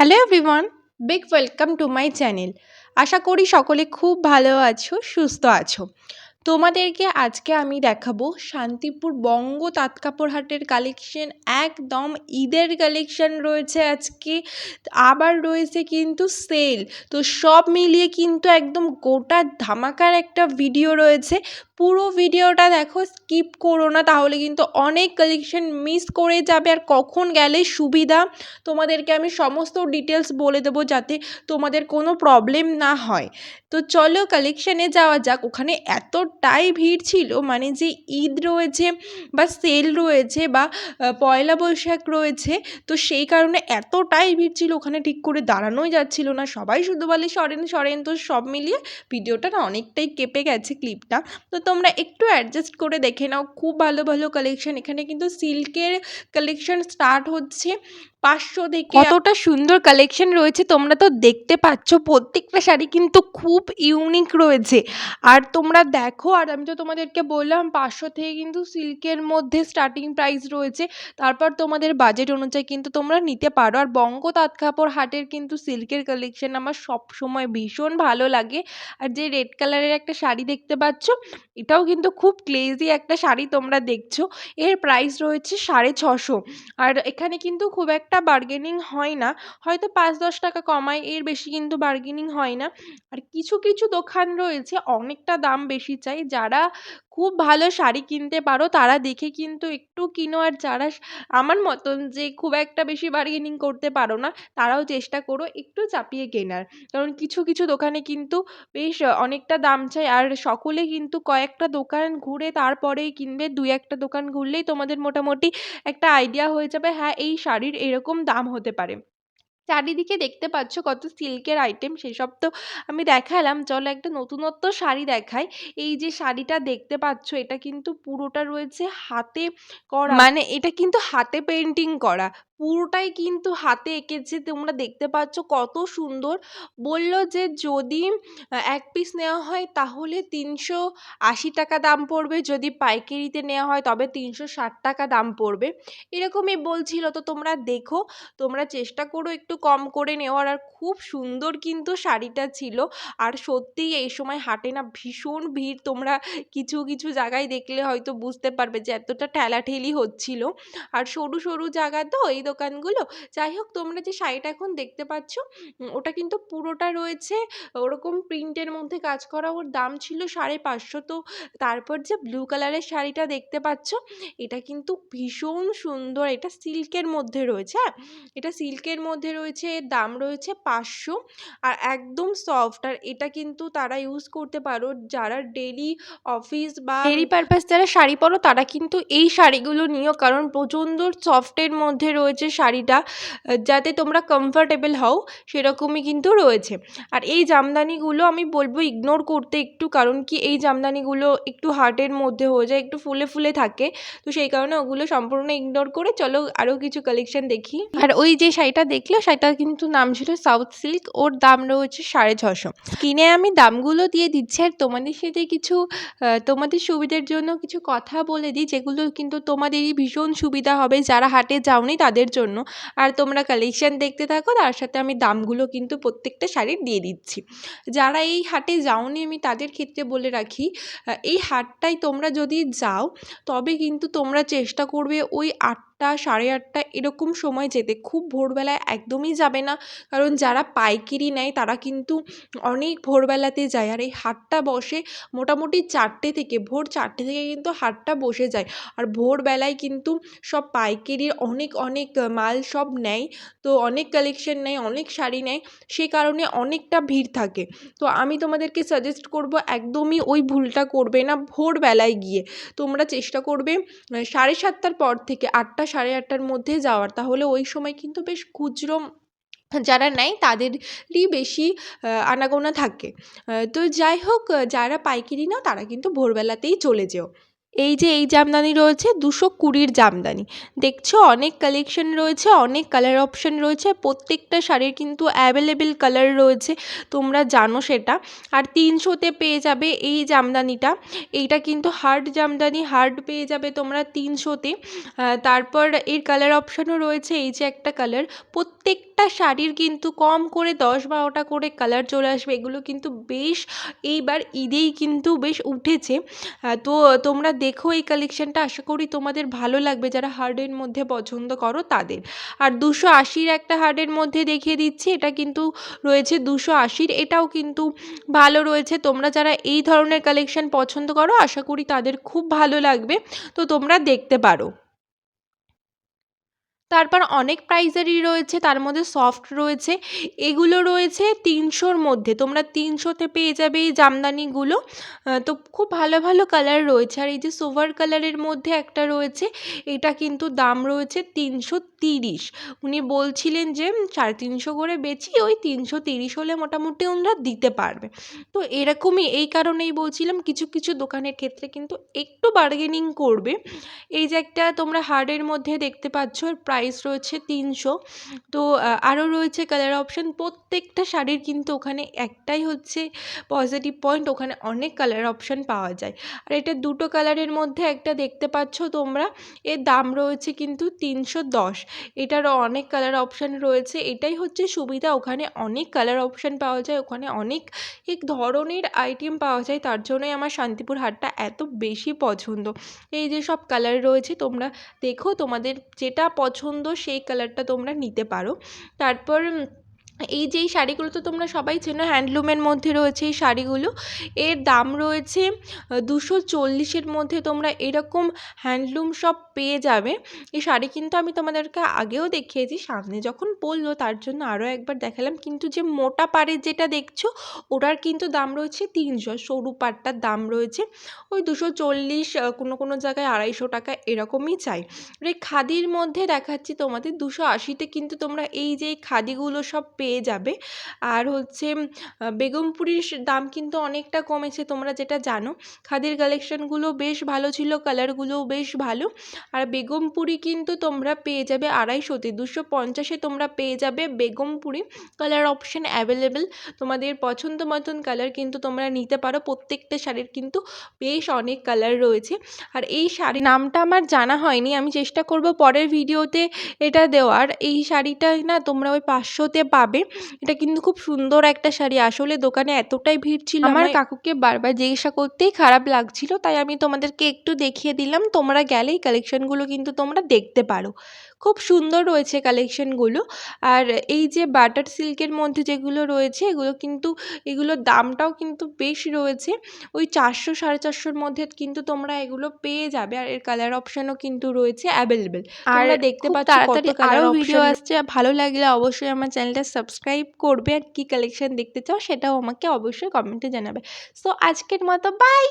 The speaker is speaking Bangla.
Hello everyone big welcome to my channel আশা করি সকলে খুব ভালো আছো, সুস্থ আছো। তোমাদেরকে আজকে আমি দেখাবো শান্তিপুর বঙ্গ তাঁত কাপড় হাটের কালেকশন একদম ঈদের কালেকশন রয়েছে আজকে। আবার রয়েছে কিন্তু সেল তো সব মিলিয়ে কিন্তু একদম গোটা ধামাকার একটা ভিডিও রয়েছে। পুরো ভিডিওটা দেখো স্কিপ করো না, তাহলে কিন্তু অনেক কালেকশন মিস করে যাবে আর কখন গেলে সুবিধা? তোমাদেরকে আমি সমস্ত ডিটেলস বলে দেবো যাতে তোমাদের কোনো প্রবলেম না হয়। তো চলো কালেকশানে যাওয়া যাক। ওখানে এতটাই ভিড় ছিল মানে যে ঈদ রয়েছে বা সেল রয়েছে বা পয়লা বৈশাখ রয়েছে, তো সেই কারণে এতটাই ভিড় ছিল ওখানে ঠিক করে দাঁড়ানোই যাচ্ছিল না। সবাই শুধু বলে, সরেন সরেন। তো সব মিলিয়ে ভিডিওটা না অনেকটাই কেঁপে গেছে ক্লিপটা। তো তোমরা একটু অ্যাডজাস্ট করে দেখে নাও। খুব ভালো ভালো কালেকশন এখানে কিন্তু সিল্কের কালেকশন স্টার্ট হচ্ছে। পাঁচশো থেকে কতটা সুন্দর কালেকশন রয়েছে, তোমরা তো দেখতে পাচ্ছ। প্রত্যেকটা শাড়ি কিন্তু খুব ইউনিক রয়েছে। আর তোমরা দেখো, আর আমি তো তোমাদেরকে বললাম, পাঁচশো থেকে কিন্তু সিল্কের মধ্যে স্টার্টিং প্রাইস রয়েছে। তারপর তোমাদের বাজেট অনুযায়ী কিন্তু তোমরা নিতে পারো। আর বঙ্গ তাঁত কাপড় হাটের কিন্তু সিল্কের কালেকশন আমার সব সময় ভীষণ ভালো লাগে। আর যে রেড কালারের একটা শাড়ি দেখতে পাচ্ছ, এটাও কিন্তু খুব ক্লেজি একটা শাড়ি তোমরা দেখছ। এর প্রাইস রয়েছে সাড়ে ছশো। আর এখানে কিন্তু খুব একটা বার্গেনিং হয় না। হয়তো পাঁচ দশ টাকা কমায়, এর বেশি কিন্তু বার্গেনিং হয় না। আর কিছু কিছু দোকান রয়েছে, অনেকটা দাম বেশি চাই যারা খুব ভালো শাড়ি কিনতে পারো। তারা দেখে কিন্তু একটু কিনো আর যারা আমার মতন যে খুব একটা বেশি বার্গেনিং করতে পারো না, তারাও চেষ্টা করো একটু চাপিয়ে কেনার। কারণ কিছু কিছু দোকানে কিন্তু বেশ অনেকটা দাম চাই। আর সকলে কিন্তু কয়েকটা দোকান ঘুরে তারপরেই কিনবে। দুই একটা দোকান ঘুরলেই তোমাদের মোটামুটি একটা আইডিয়া হয়ে যাবে হ্যাঁ এই শাড়ির এরকম দাম হতে পারে। চারিদিকে দেখতে পাচ্ছ কত সিল্কের আইটেম সেসব তো আমি দেখালাম। চলো একটা নতুনত্ব শাড়ি দেখাই। এই যে শাড়িটা দেখতে পাচ্ছ, এটা কিন্তু পুরোটা রয়েছে হাতে করা। মানে এটা কিন্তু হাতে পেন্টিং করা। পুরোটাই কিন্তু হাতে এঁকেছে। তোমরা দেখতে পাচ্ছ কত সুন্দর। বলল যে যদি এক পিস নেওয়া হয় তাহলে তিনশো আশি টাকা দাম পড়বে। যদি পাইকারিতে নেওয়া হয় তবে তিনশো ষাট টাকা দাম পড়বে। এরকমই বলছিল। তো তোমরা দেখো, তোমরা চেষ্টা করো একটু কম করে নেওয়ার। আর খুব সুন্দর কিন্তু শাড়িটা ছিল। আর সত্যিই এই সময় হাটে না ভীষণ ভিড়। তোমরা কিছু কিছু জায়গায় দেখলে হয়তো বুঝতে পারবে যে এতটা ঠেলাঠেলি হচ্ছিল। আর সরু সরু জায়গা তো, এই দোকানগুলো। যাই হোক, তোমরা যে শাড়িটা এখন দেখতে পাচ্ছ ওটা কিন্তু পুরোটা রয়েছে, ওরকম প্রিন্টের মধ্যে কাজ করা। ওর দাম ছিল সাড়ে পাঁচশো। তো তারপর যে ব্লু কালারের শাড়িটা দেখতে পাচ্ছ, এটা কিন্তু ভীষণ সুন্দর। এটা সিল্কের মধ্যে রয়েছে হ্যাঁ? এটা সিল্কের মধ্যে রয়েছে দাম রয়েছে পাঁচশো। আর একদম সফট আর এটা কিন্তু তারা ইউজ করতে পারো। যারা ডেলি অফিস বা ডেলি পারপাস যারা শাড়ি পরো, তারা কিন্তু এই শাড়িগুলো নিও। কারণ প্রচণ্ড সফটের মধ্যে রয়েছে। শাড়িটা যাতে তোমরা কমফর্টেবল হও, সেরকমই কিন্তু রয়েছে। আর এই জামদানিগুলো আমি বলব ইগনোর করতে একটু, কারণ কি এই জামদানিগুলো একটু হার্টের মধ্যে হয়ে যায়, একটু ফুলে ফুলে থাকে। তো সেই কারণে ওগুলো সম্পূর্ণ ইগনোর করে চলো আরও কিছু কালেকশন দেখি। আর ওই যে শাড়িটা দেখল সেটা কিন্তু নাম ছিল সাউথ সিল্ক ওর দাম রয়েছে সাড়ে ছশো কিনে আমি দামগুলো দিয়ে দিচ্ছি, আর তোমাদের সাথে কিছু তোমাদের সুবিধার জন্য কিছু কথা বলে দিই, যেগুলো কিন্তু তোমাদেরই ভীষণ সুবিধা হবে। যারা হাটে যাওনি, তাদের জন্য। আর তোমরা কালেকশান দেখতে থাকো, তার সাথে আমি দামগুলো কিন্তু প্রত্যেকটা শাড়ির দিয়ে দিচ্ছি। যারা এই হাটে যাওনি, আমি তাদের ক্ষেত্রে বলে রাখি এই হাটটাই তোমরা যদি যাও, তবে কিন্তু তোমরা চেষ্টা করবে ওই আট আটটা, সাড়ে আটটা এরকম সময় যেতে খুব ভোরবেলায় একদমই যাবে না। কারণ যারা পাইকিরি নেয় তারা কিন্তু অনেক ভোরবেলাতে যায়। আর এই হাটটা বসে মোটামুটি চারটে থেকে, ভোর চারটে থেকে কিন্তু হাটটা বসে যায়। আর ভোরবেলায় কিন্তু সব পাইকিরির অনেক অনেক মাল সব নেয়। তো অনেক কালেকশন নেয়, অনেক শাড়ি নেয়। সে কারণে অনেকটা ভিড় থাকে। তো আমি তোমাদেরকে সাজেস্ট করব একদমই ওই ভুলটা করবে না ভোরবেলায় গিয়ে। তোমরা চেষ্টা করবে সাড়ে সাতটার পর থেকে আটটা সাড়ে আটটার মধ্যে যাওয়ার। তাহলে ওই সময় কিন্তু বেশ খুচরো যারা নেয় তাদেরই বেশি আনাগোনা থাকে। তো যাই হোক, যারা পাইকারি নাও তারা কিন্তু ভোরবেলাতেই চলে যেও। এই যে এই জামদানি রয়েছে, দুশো কুড়ির জামদানি। দেখছ, অনেক কালেকশন রয়েছে, অনেক কালার অপশন রয়েছে, প্রত্যেকটা শাড়ির কিন্তু অ্যাভেলেবেল কালার রয়েছে, তোমরা জানো সেটা। আর তিনশোতে পেয়ে যাবে এই জামদানিটা। এইটা কিন্তু হার্ড জামদানি হার্ড পেয়ে যাবে তোমরা তিনশোতে। তারপর এর কালার অপশানও রয়েছে, এই যে একটা কালার প্রত্যেকটা শাড়ির কিন্তু কম করে দশ বারোটা করে কালার চলে আসবে, এগুলো কিন্তু বেশ, এইবার ঈদেই কিন্তু বেশ উঠেছে। তো তোমরা দেখো এই কালেকশানটা আশা করি তোমাদের ভালো লাগবে। যারা হার্ডের মধ্যে পছন্দ করো তাদের। আর দুশো আশির একটা হার্ডের মধ্যে দেখিয়ে দিচ্ছি। এটা কিন্তু রয়েছে দুশো আশির। এটাও কিন্তু ভালো রয়েছে। তোমরা যারা এই ধরনের কালেকশান পছন্দ করো, আশা করি তাদের খুব ভালো লাগবে। তো তোমরা দেখতে পারো। তারপর অনেক প্রাইজেরই রয়েছে, তার মধ্যে সফট রয়েছে। এগুলো রয়েছে তিনশোর মধ্যে, তোমরা তিনশোতে পেয়ে যাবে এই জামদানিগুলো। তো খুব ভালো ভালো কালার রয়েছে, আর এই যে সোভার কালারের মধ্যে একটা রয়েছে, এটা কিন্তু দাম রয়েছে তিনশো তিরিশ। উনি বলছিলেন যে সাড়ে তিনশো করে বেচি, ওই তিনশো তিরিশ হলে মোটামুটি ওনারা দিতে পারবে। তো এরকমই, এই কারণেই বলছিলাম, কিছু কিছু দোকানের ক্ষেত্রে কিন্তু একটু বার্গেনিং করবে। এই যে একটা তোমরা হার্ডের মধ্যে দেখতে পাচ্ছ এর প্রাইস রয়েছে তিনশো। তো আরও রয়েছে কালার অপশান প্রত্যেকটা শাড়ির কিন্তু ওখানে একটাই হচ্ছে পজিটিভ পয়েন্ট ওখানে অনেক কালার অপশান পাওয়া যায়। আর এটা দুটো কালারের মধ্যে একটা দেখতে পাচ্ছ তোমরা, এর দাম রয়েছে কিন্তু তিনশো দশ। এটারও অনেক কালার অপশান রয়েছে। এটাই হচ্ছে সুবিধা, ওখানে অনেক কালার অপশান পাওয়া যায়, ওখানে অনেক এক ধরনের আইটেম পাওয়া যায়, তার জন্যই আমার শান্তিপুর হাটটা এত বেশি পছন্দ। এই যে সব কালার রয়েছে, তোমরা দেখো তোমাদের যেটা পছন্দ সেই কালারটা তোমরা নিতে পারো। তারপর এই যে এই শাড়িগুলো তো তোমরা সবাই চেনো, হ্যান্ডলুমের মধ্যে রয়েছে এই শাড়িগুলো। এর দাম রয়েছে দুশো চল্লিশের মধ্যে তোমরা এরকম হ্যান্ডলুম সব পেয়ে যাবে। এই শাড়ি কিন্তু আমি তোমাদেরকে আগেও দেখিয়েছি, সামনে যখন বলল তার জন্য আরও একবার দেখালাম। কিন্তু যে মোটা পাড়ের যেটা দেখছ, ওটার কিন্তু দাম রয়েছে তিনশো, সরু পাড়টার দাম রয়েছে ওই দুশো চল্লিশ কোনো কোনো জায়গায় আড়াইশো টাকা এরকমই চাই। এই খাদির মধ্যে দেখাচ্ছি তোমাদের, দুশো আশিতে কিন্তু তোমরা এই যে খাদিগুলো সব পেয়ে যাবে। আর হচ্ছে বেগমপুরীর দাম কিন্তু অনেকটা কমেছে, তোমরা যেটা জানো। খাদির কালেকশানগুলো বেশ ভালো ছিল কালারগুলোও বেশ ভালো। আর বেগমপুরি কিন্তু তোমরা পেয়ে যাবে আড়াইশোতে দুশো পঞ্চাশে তোমরা পেয়ে যাবে বেগমপুরি কালার অপশান অ্যাভেলেবেল তোমাদের পছন্দ মতন কালার কিন্তু তোমরা নিতে পারো। প্রত্যেকটা শাড়ির কিন্তু বেশ অনেক কালার রয়েছে। আর এই শাড়ি নামটা আমার জানা হয়নি, আমি চেষ্টা করব পরের ভিডিওতে এটা দেওয়ার। এই শাড়িটা না তোমরা ওই পাঁচশোতে পাবে। এটা কিন্তু খুব সুন্দর একটা শাড়ি। আসলে দোকানে এতটাই ভিড় ছিল আমার কাকুকে বারবার জিজ্ঞাসা করতেই খারাপ লাগছিল তাই আমি তোমাদেরকে একটু দেখিয়ে দিলাম। তোমরা গেলেই কালেকশানগুলো কিন্তু তোমরা দেখতে পারো। খুব সুন্দর রয়েছে কালেকশানগুলো আর এই যে বাটার সিল্কের মধ্যে যেগুলো রয়েছে এগুলো কিন্তু এগুলোর দামটাও কিন্তু বেশ রয়েছে। ওই চারশো সাড়ে চারশোর মধ্যে কিন্তু তোমরা এগুলো পেয়ে যাবে আর এর কালার অপশানও কিন্তু রয়েছে অ্যাভেলেবেল আর দেখতে পাচ্ছ তাড়াতাড়ি আরও ভিডিও আসছে। ভালো লাগলে অবশ্যই আমার চ্যানেলটা সাবস্ক্রাইব করবে আর কী কালেকশান দেখতে চাও সেটাও আমাকে অবশ্যই কমেন্টে জানাবে। সো আজকের মতো বাই